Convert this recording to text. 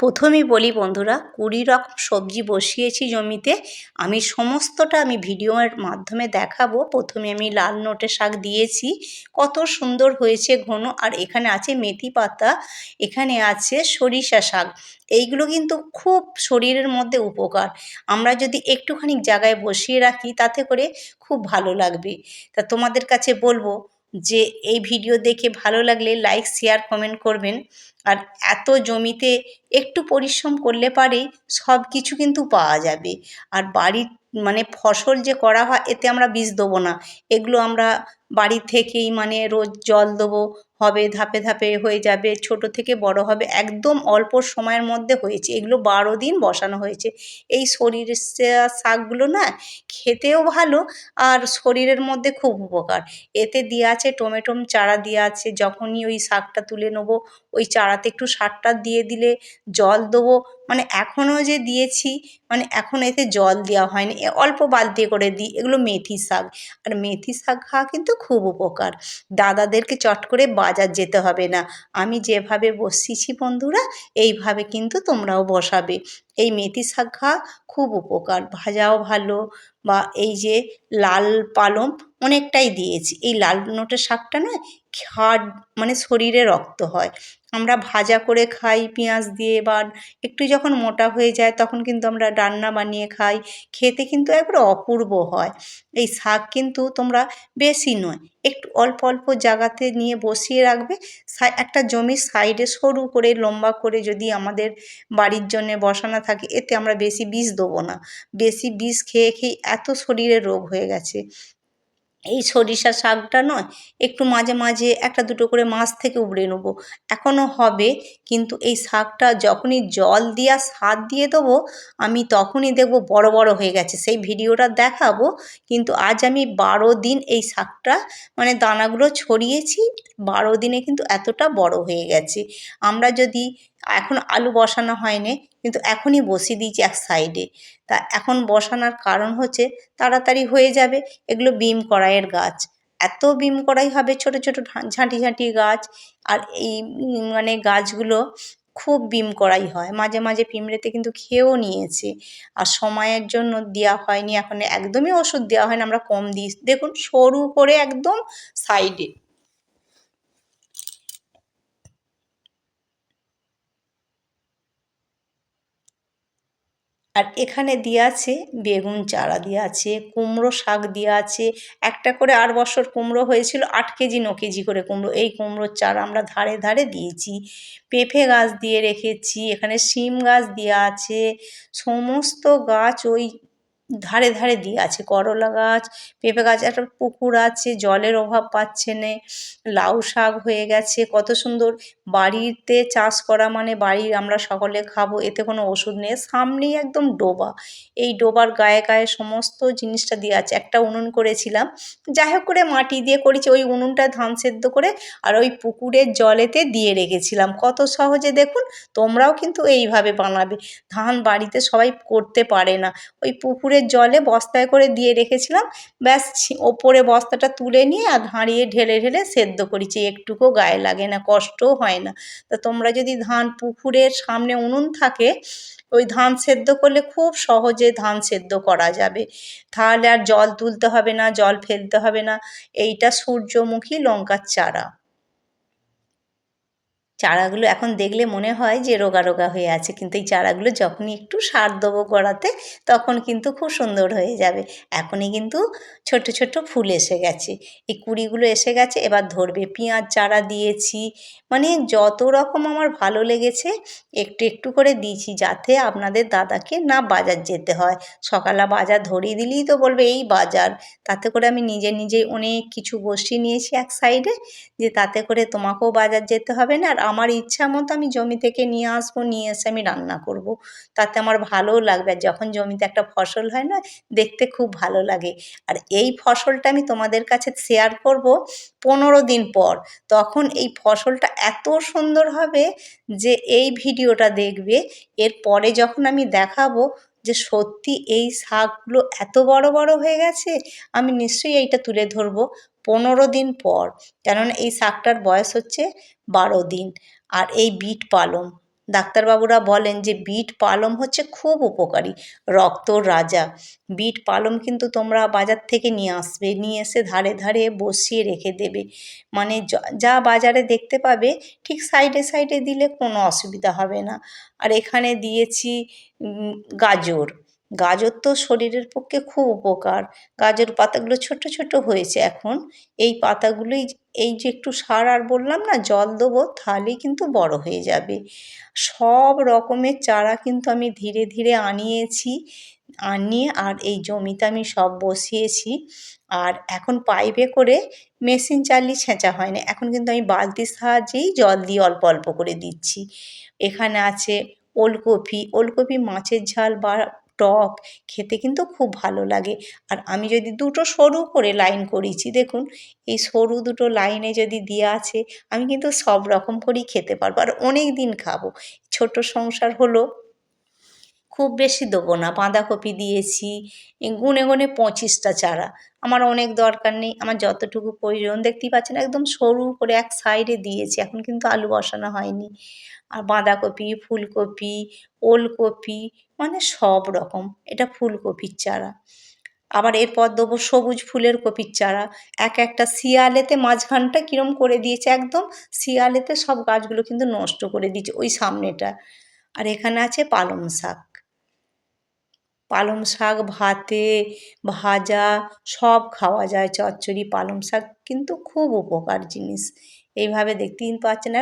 প্রথমেই বলি বন্ধুরা, কুড়ি রকম সবজি বসিয়েছি জমিতে। আমি সমস্তটা আমি ভিডিওর মাধ্যমে দেখাবো। প্রথমে আমি লাল নোটে শাক দিয়েছি। কত সুন্দর হয়েছে ঘন। আর এখানে আছে মেথি পাতা, এখানে আছে সরিষা শাক। এইগুলো কিন্তু খুব শরীরের মধ্যে উপকার। আমরা যদি একটুখানি জায়গায় বসিয়ে রাখি, তাতে করে খুব ভালো লাগবে। তা তোমাদের কাছে বলব যে, এই ভিডিও দেখে ভালো লাগলে লাইক, শেয়ার, কমেন্ট করবেন। আর এত জমিতে একটু পরিশ্রম করলে পারে সব কিছু কিন্তু পাওয়া যাবে। আর বাড়ির মানে ফসল যে করা হয়, এতে আমরা বিষ দেবো না। এগুলো আমরা বাড়ি থেকেই মানে রোজ জল দেবো, হবে ধাপে ধাপে হয়ে যাবে, ছোটো থেকে বড় হবে, একদম অল্প সময়ের মধ্যে হয়েছে। এগুলো বারো দিন বসানো হয়েছে। এই সরিষা শাকগুলো না খেতেও ভালো আর শরীরের মধ্যে খুব উপকার। এতে দেওয়া আছে টমেটোম, চারা দেওয়া আছে। যখনই ওই শাকটা তুলে নেব, ওই চারাতে একটু সার টার দিয়ে দিলে জল দেবো। মানে এখনও যে দিয়েছি মানে এখন এতে জল দেওয়া হয়নি। অল্প বালতি করে দিই, এগুলো মেথি শাক। আর মেথি শাক খাওয়া কিন্তু খুব উপকার। দাদাদেরকে চট করে বাজার যেতে হবে না। আমি যেভাবে বসিয়েছি বন্ধুরা, এইভাবে কিন্তু তোমরাও বসাবে। এই মেথি শাক খাওয়া খুব উপকার। ভাজাও ভালো বা এই যে লাল পালং অনেকটাই দিয়েছি। এই লাল নোটের শাকটা না হাড় মানে শরীরে রক্ত হয়। আমরা ভাজা করে খাই পেঁয়াজ দিয়ে বা একটু যখন মোটা হয়ে যায় তখন কিন্তু আমরা রান্না বানিয়ে খাই। খেতে কিন্তু একবারে অপূর্ব হয়। এই শাক কিন্তু তোমরা বেশি নয়, একটু অল্প অল্প জায়গাতে নিয়ে বসিয়ে রাখবে। একটা জমির সাইডে সরু করে লম্বা করে যদি আমাদের বাড়ির জন্যে বসানো থাকে এতে আমরা বেশি বিষ দেবো না। বেশি বিষ খেয়ে খেয়ে এত শরীরে রোগ হয়ে গেছে। এই সরিষা শাকটা নয়, একটু মাঝে মাঝে একটা দুটো করে মাছ থেকে উবড়ে নেব। এখনও হবে, কিন্তু এই শাকটা যখনই জল দিয়া সার দিয়ে দেবো, আমি তখনই দেখব বড় বড় হয়ে গেছে। সেই ভিডিওটা দেখাবো, কিন্তু আজ আমি বারো দিন এই শাকটা মানে দানাগুলো ছড়িয়েছি, বারো দিনে কিন্তু এতটা বড় হয়ে গেছে। আমরা যদি এখন আলু বসানো হয়নি, কিন্তু এখনই বসিয়ে দিয়েছি এক সাইডে। তা এখন বসানোর কারণ হচ্ছে তাড়াতাড়ি হয়ে যাবে এগুলো বিম কড়াইয়ের গাছ। এত বিম কড়াই হবে ছোটো ছোটো ঝাঁটি ঝাঁটি গাছ, আর এই মানে গাছগুলো খুব বিম কড়াই হয়। মাঝে মাঝে পিঁমড়েতে কিন্তু খেয়েও নিয়েছে। আর সময়ের জন্য দেওয়া হয়নি, এখন একদমই ওষুধ দেওয়া হয় না আমরা কম দিই। দেখুন সরু করে একদম সাইডে। আর এখানে দিয়ে আছে বেগুন চারা, দিয়ে আছে কুমড়ো শাক, দিয়ে আছে একটা করে আর বছর কুমড়ো হয়েছিল আট কেজি, ন কেজি করে কুমড়ো। এই কুমড়োর চারা আমরা ধারে ধারে দিয়েছি। পেঁপে গাছ দিয়ে রেখেছি, এখানে শিম গাছ দেওয়া আছে, সমস্ত গাছ ওই ধারে ধারে দিয়ে আছে। করলা গাছ, পেঁপে গাছ, একটা পুকুর আছে, জলের অভাব পাচ্ছে না, লাউ শাক হয়ে গেছে, কত সুন্দর। বাড়িতে চাষ করা মানে বাড়ির আমরা সকলে খাব, এতে কোনো ওষুধ নেই। সামনেই একদম ডোবা। এই ডোবার গায়ে গায়ে সমস্ত জিনিসটা দেওয়া আছে। একটা উনুন করেছিলাম। যাই হোক করে মাটি দিয়ে করেছি, ওই উনুনটা ধান সেদ্ধ করে আর ওই পুকুরের জলেতে দিয়ে রেখেছিলাম। কত সহজে দেখুন, তোমরাও কিন্তু এইভাবে বানাবে। ধান বাড়িতে সবাই করতে পারে না। ওই পুকুরে জলে বস্তায় করে দিয়ে রেখেছিলাম। ব্যাস ওপরে বস্তাটা তুলে নিয়ে আর হাঁড়িয়ে ঢেলে ঢেলে সেদ্ধ করেছি। একটুকুও গায়ে লাগে না, কষ্টও হয় না। তা তোমরা যদি ধান পুকুরের সামনে উনুন থাকে, ওই ধান সেদ্ধ করলে খুব সহজে ধান সেদ্ধ করা যাবে। তাহলে আর জল তুলতে হবে না, জল ফেলতে হবে না। এইটা সূর্যমুখী লঙ্কার চারা। চারাগুলো এখন দেখলে মনে হয় যে রোগা রোগা হয়ে আছে, কিন্তু এই চারাগুলো যখনই একটু সার দেবো গোড়াতে, তখন কিন্তু খুব সুন্দর হয়ে যাবে। এখনই কিন্তু ছোট ছোট ফুল এসে গেছে। এই কুড়িগুলো এসে গেছে, এবার ধরবে পেঁয়াজ চারা দিয়েছি। মানে যত রকম আমার ভালো লেগেছে, একটু একটু করে দিয়েছি যাতে আপনাদের দাদাকে না বাজার যেতে হয়। সকালে বাজার ধরিয়ে দিলেই তো বলবে, এই বাজার। তাতে করে আমি নিজে নিজেই অনেক কিছু বসিয়ে নিয়েছি এক সাইডে, যে তাতে করে তোমাকেও বাজার যেতে হবে না, আর আমার ইচ্ছা মতো আমি জমি থেকে নিয়ে আসব, নিয়ে এসে আমি রান্না করব। তাতে আমার ভালোও লাগবে। আর যখন জমিতে একটা ফসল হয় না, দেখতে খুব ভালো লাগে। আর এই ফসলটা আমি তোমাদের কাছে শেয়ার করব পনেরো দিন পর। তখন এই ফসলটা এত সুন্দর হবে যে এই ভিডিওটা দেখবে। এর পরে যখন আমি দেখাবো যে সত্যি এই শাকগুলো এত বড় বড় হয়ে গেছে, আমি নিশ্চয়ই এইটা তুলে ধরবো। পনেরো দিন পর, কেননা এই শাকটার বয়স হচ্ছে বারো দিন। আর এই বিট পালং ডাক্তারবাবুরা বলেন যে বিট পালং হচ্ছে খুব উপকারী, রক্তর রাজা। বিট পালং কিন্তু তোমরা বাজার থেকে নিয়ে আসবে, নিয়ে এসে ধারে ধারে বসিয়ে রেখে দেবে। মানে যা বাজারে দেখতে পাবে, ঠিক সাইডে সাইডে দিলে কোনো অসুবিধা হবে না। আর এখানে দিয়েছি গাজর। গাজর তো শরীরের পক্ষে খুব উপকার। গাজর পাতাগুলো ছোট ছোট হয়েছে এখন। এই পাতাগুলোই এই যে একটু সার আর বললাম না, জল দেবো তাহলেই কিন্তু বড় হয়ে যাবে। সব রকমের চারা কিন্তু আমি ধীরে ধীরে আনিয়েছি, আনিয়ে আর এই জমিতে আমি সব বসিয়েছি। আর এখন পাইপে করে মেশিন চালিয়ে ছেঁচা হয় না। এখন কিন্তু আমি বালতির সাহায্যেই জল দিয়ে অল্প অল্প করে দিচ্ছি। এখানে আছে ওলকপি। ওলকপি মাছের ঝাল বা টক খেতে কিন্তু খুব ভালো লাগে। আর আমি যদি দুটো সরু করে লাইন করেছি, দেখুন, এই সরু দুটো লাইনে যদি দেওয়া আছে, আমি কিন্তু সব রকম করেই খেতে পারব। আর অনেক দিন খাব। ছোট সংসার হলো খুব বেশি দেবো না। বাঁধাকপি দিয়েছি গুনে গুনে পঁচিশটা চারা। আমার অনেক দরকার নেই, আমার যতটুকু প্রয়োজন। দেখতেই পাচ্ছেন একদম সরু করে এক সাইডে দিয়েছি, এখন কিন্তু আলু বসানো হয়নি। আর বাঁধাকপি, ফুলকপি, ওলকপি মানে সব রকম। এটা ফুলকপির চারা। আবার এরপর দেবো সবুজ ফুলের কপির চারা। এক একটা শিয়ালেতে মাঝখানটা কীরম করে দিয়েছে একদম, শিয়ালেতে সব গাছগুলো কিন্তু নষ্ট করে দিয়েছে ওই সামনেটা। আর এখানে আছে পালং শাক। পালং শাক, ভাতে, ভাজা সব খাওয়া যায়, চচ্চড়ি, পালং শাক। কিন্তু খুব উপকার জিনিস। এইভাবে দেখতেই পাচ্ছেন